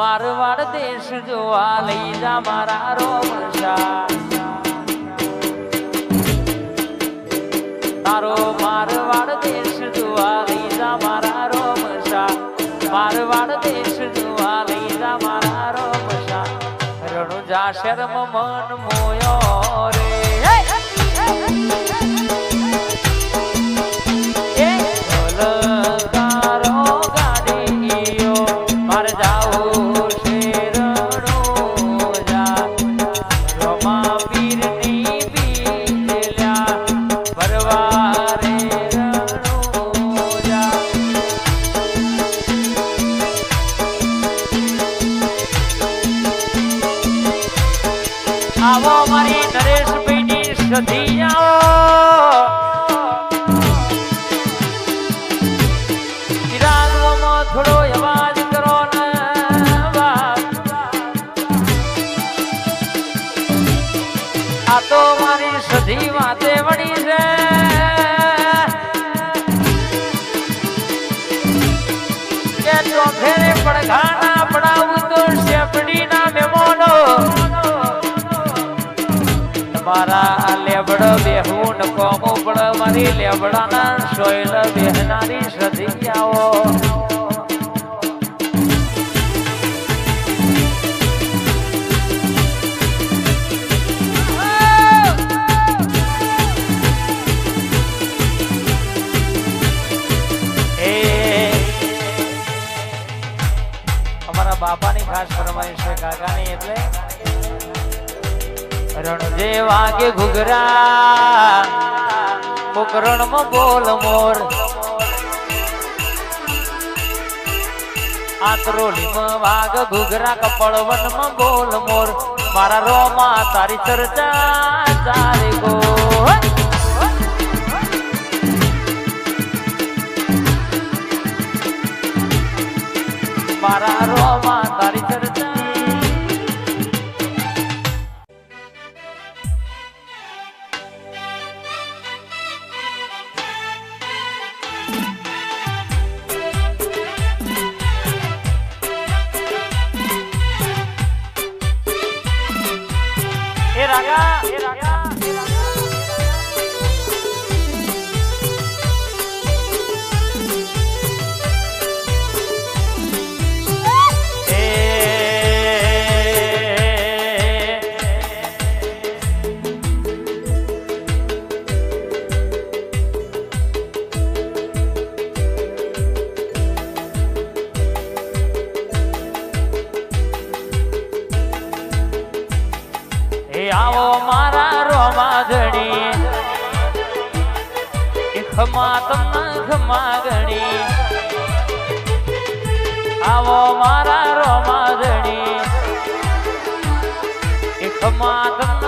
મારવાડ દેશ જોવા લઈ જા મારા રોમશા તારો મારવાડ દેશ જોવા લઈ જા મારા રોમશા મારવાડ દેશ જોવા લઈ જા મારા રોમશા રણુજા શર્મ મન મોયો રે. નરેશભાઈની મારી લેવડાના સોયલ બહેનારી અમારા બાપાની ખાસ ફરમાઈશ છે કાકાની એટલે રણ જે વાગે ઘુઘરા મુકરણમાં બોલ મોર. આંતરોલી માં વાઘ, ઘુઘરા કપડવનમાં બોલ મોર. મારા રોમા તારી ચર્ચા તારી ગો. મારા રોમા તારી ચર્ચા રાગા એ રાગા એ ખમા તમને ખમા ગણી આવો મારા રો માગણી એક તમને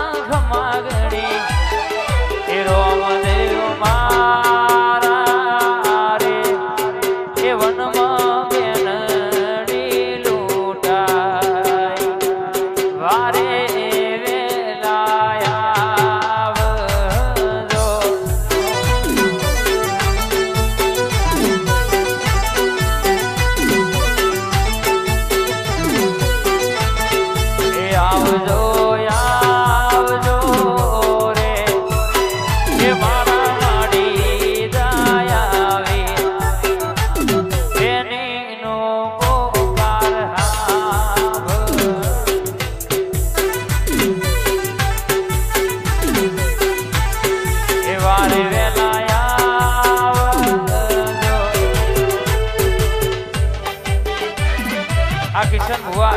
આ કિશન ભુવા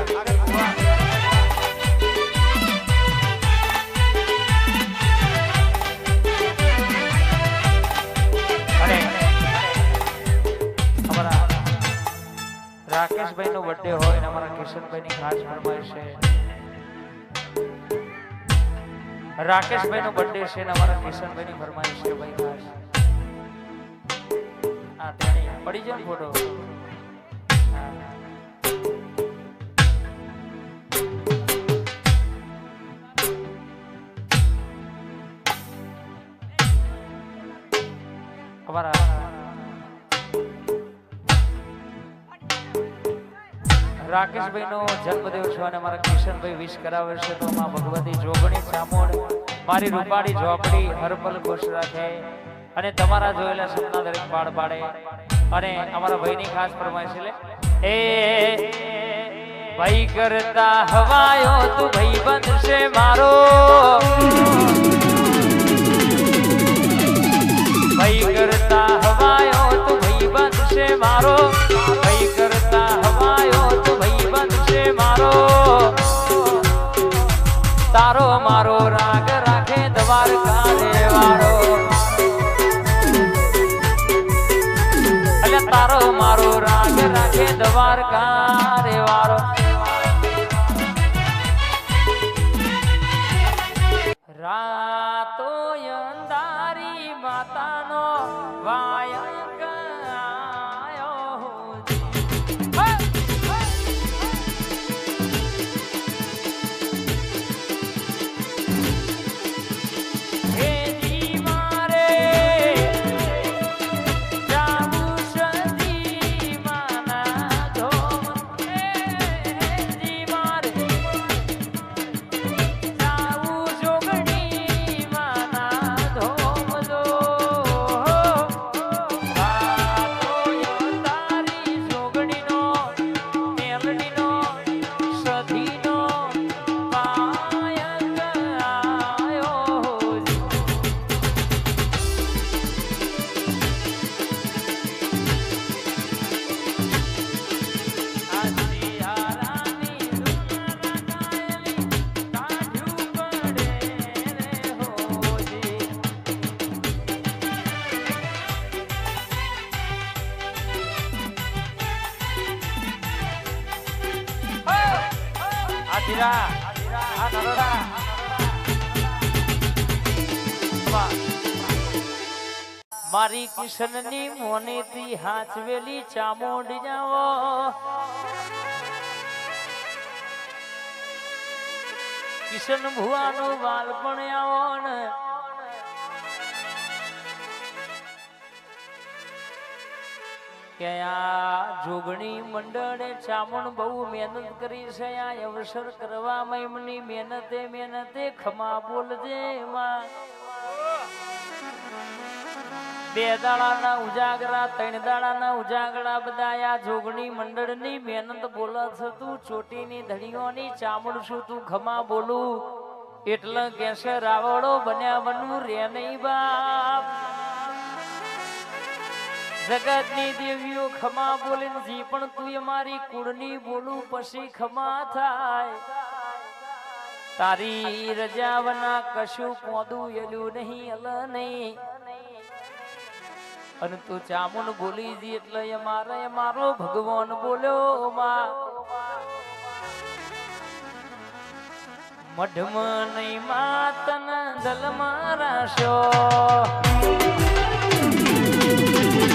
રાકેશભાઈ નો બર્થડે હોય અને અમારા કિશનભાઈ ની ખાસ ફરમાઈશ છે. રાકેશભાઈ નો બર્થડે છે અને અમારા કિશનભાઈ ની ફરમાઈશ છે ભાઈ ખાસ. હા તેની પડી જાય ને ફોટો અમારા રાકેશભાઈ નો જન્મદિવસ છે અને મારા કિશનભાઈ વિશ કરાવે છે તો માં ભગવતી જોગણી ચામોડ, મારી રૂપાળી ઝોપડી, હરપલ ખુશ રાખે અને તમારા જોયેલા સપના દરેક પાડ પાડે અને અમારા ભાઈની ખાસ ફરમાઈશ લે. એ ભાઈ કરતા હવાયો તું ભાઈ બનશે મારો. કરતા હવાયો તું ભાઈ બનશે મારો. ભાઈ કરતા હવાયો તું ભાઈ બનશે મારો. તારો મારો રાગ રાખે દ્વારકા દેવાળો એટલે તારો મારો રાગ રાખે દ્વારકા દેવાળો આજીરા આ નરોડા મારી કિશનની મોનેથી હાચવેલી ચામુંડ જાવો કિશન ભુવાનું બાલપણ આવો. કે આ જોગણી મંડળે ચામણ બહુ મહેનત કરી છે, આ અવસર કરવામાં એમની મહેનતે મહેનતે ખમા બોલજે માં. બે દાડાના ઉજાગરા, ત્રણ દાડાના ઉજાગરા, બધા આ જોગણી મંડળની મહેનત બોલે છે તું, ચોટીની ધણીઓની ચામડ છું તું, ખમા બોલું. એટલે કેસે રાવડો બન્યા બનવું રે નહીં બાપ. જગતની દેવીઓ ખમા બોલીને જી, પણ તું મારી કુળની બોલું પછી ખમા થાય. તારી રજાવના કશું પોદું એલું નહીં, અલ નહીં. અને તું ચામુન બોલી જી એટલે અમારે મારો ભગવાન બોલ્યો માં. મઢમાં નહીં માતન દલમાં રાશો દલમાં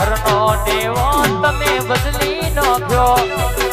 ઘરનો દેવો તમે બદલી નાખ્યો